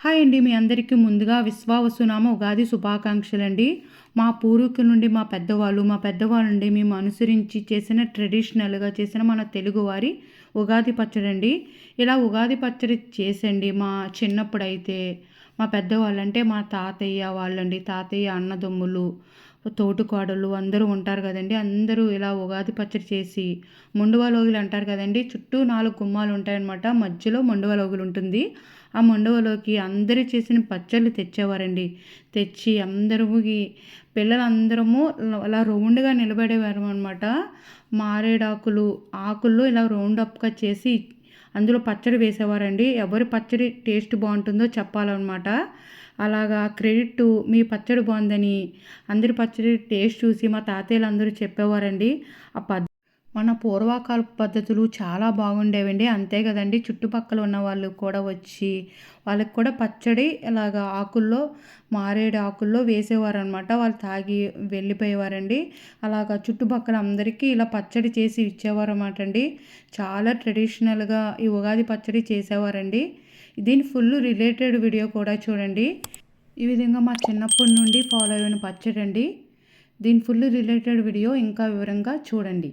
Hi అండి మీ అందరికీ ముందుగా విశ్వావసునామ ఉగాది శుభాకాంక్షలు అండి మా పూర్వీకుల నుండి మా పెద్దవాళ్ళు మా పెద్దవాళ్ళ నుండి మేము అనుసరించి చేసిన ట్రెడిషనల్గా చేసిన మన తెలుగువారి ఉగాది పచ్చడి అండి ఇలా ఉగాది పచ్చడి చేసండి. మా చిన్నప్పుడు అయితే మా పెద్దవాళ్ళు అంటే మా తాతయ్య వాళ్ళండి. తాతయ్య అన్నదమ్ములు తోటికోడలు అందరూ ఉంటారు కదండి. అందరూ ఇలా ఉగాది పచ్చడి చేసి మొండువలోగులు అంటారు కదండి. చుట్టూ నాలుగు గుమ్మాలు ఉంటాయన్నమాట. మధ్యలో మొండువలోగులు ఉంటుంది. ఆ మండువలోకి అందరూ చేసిన పచ్చళ్ళు తెచ్చేవారండి. తెచ్చి అందరికి పిల్లలందరము అలా రౌండ్గా నిలబడేవారు అనమాట మారేడాకులు ఆకుల్లో ఇలా రౌండ్ అప్గా చేసి అందులో పచ్చడి వేసేవారండి. ఎవరి పచ్చడి టేస్ట్ బాగుంటుందో చెప్పాలన్నమాట. అలాగా క్రెడిట్ మీ పచ్చడి బాగుందని అందరి పచ్చడి టేస్ట్ చూసి మా తాతయ్యలు అందరూ చెప్పేవారండి. ఆ పద్ మన పూర్వకాల పద్ధతులు చాలా బాగుండేవండి. అంతే కదండి చుట్టుపక్కల ఉన్న వాళ్ళు కూడా వచ్చి వాళ్ళకి కూడా పచ్చడి ఇలాగా ఆకుల్లో మారేడు ఆకుల్లో వేసేవారు అనమాట వాళ్ళు తాగి వెళ్ళిపోయేవారండి. అలాగా చుట్టుపక్కల అందరికీ ఇలా పచ్చడి చేసి ఇచ్చేవారు అనమాట అండి చాలా ట్రెడిషనల్గా ఈ ఉగాది పచ్చడి చేసేవారండి. దీని ఫుల్ రిలేటెడ్ వీడియో కూడా చూడండి. ఈ విధంగా మా చిన్నప్పటి నుండి ఫాలో అయిన పచ్చడి అండి దీని ఫుల్ రిలేటెడ్ వీడియో ఇంకా వివరంగా చూడండి.